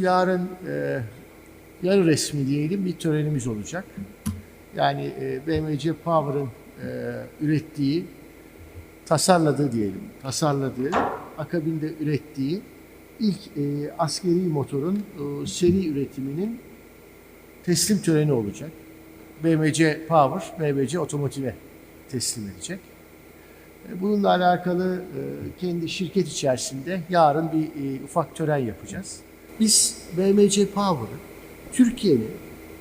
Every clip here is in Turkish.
Yarın e, yarı resmi diyelim bir törenimiz olacak. Yani e, BMC Power'ın e, ürettiği, tasarladığı diyelim, tasarladığı, akabinde ürettiği ilk e, askeri motorun e, seri üretiminin teslim töreni olacak. BMC Power, BMC Otomotiv'e teslim edecek. E, Bununla alakalı e, kendi şirket içerisinde yarın bir e, ufak tören yapacağız. Biz BMC Power'ı Türkiye'nin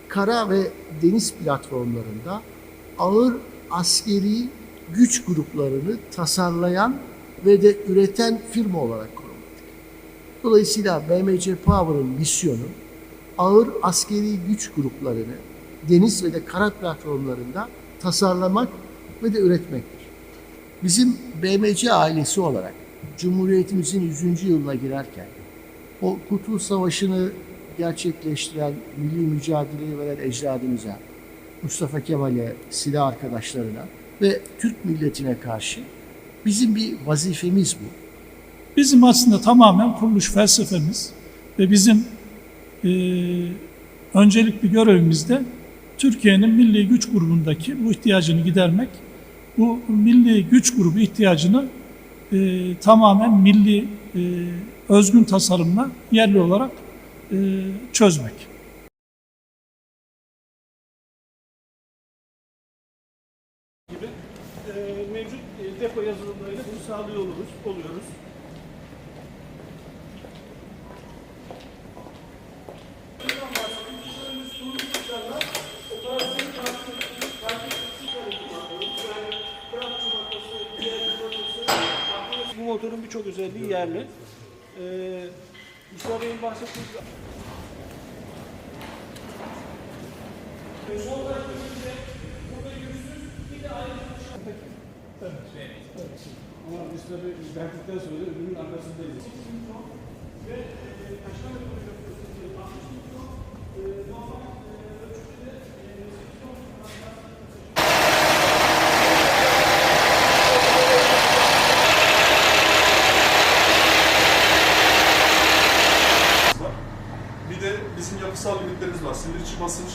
kara ve deniz platformlarında ağır askeri güç gruplarını tasarlayan ve de üreten firma olarak konumladık. Dolayısıyla BMC Power'ın misyonu ağır askeri güç gruplarını deniz ve de kara platformlarında tasarlamak ve de üretmektir. Bizim BMC ailesi olarak Cumhuriyetimizin 100. yılına girerken o Kurtuluş Savaşı'nı gerçekleştiren, milli mücadeleyi veren ecdadımıza, Mustafa Kemal'e, silah arkadaşlarına ve Türk milletine karşı bizim bir vazifemiz bu. Bizim aslında tamamen kuruluş felsefemiz ve bizim e, öncelikli görevimiz de Türkiye'nin milli güç grubundaki bu ihtiyacını gidermek. Bu milli güç grubu ihtiyacını e, tamamen milli e, özgün tasarımla yerli olarak e, çözmek. gibi e, mevcut e, depo yazılımlarıyla bunu sağlıyor oluruz, oluyoruz. Motorun birçok özelliği yerli. Ee, Mustafa Bey'in bahsettiği Ama biz tabii verdikten sonra ürünün arkasındayız. Ve e, kaç tane proje yapıyorsunuz? 60 milyon e, normal sınıfsal limitlerimiz var. Sinir içi basınç,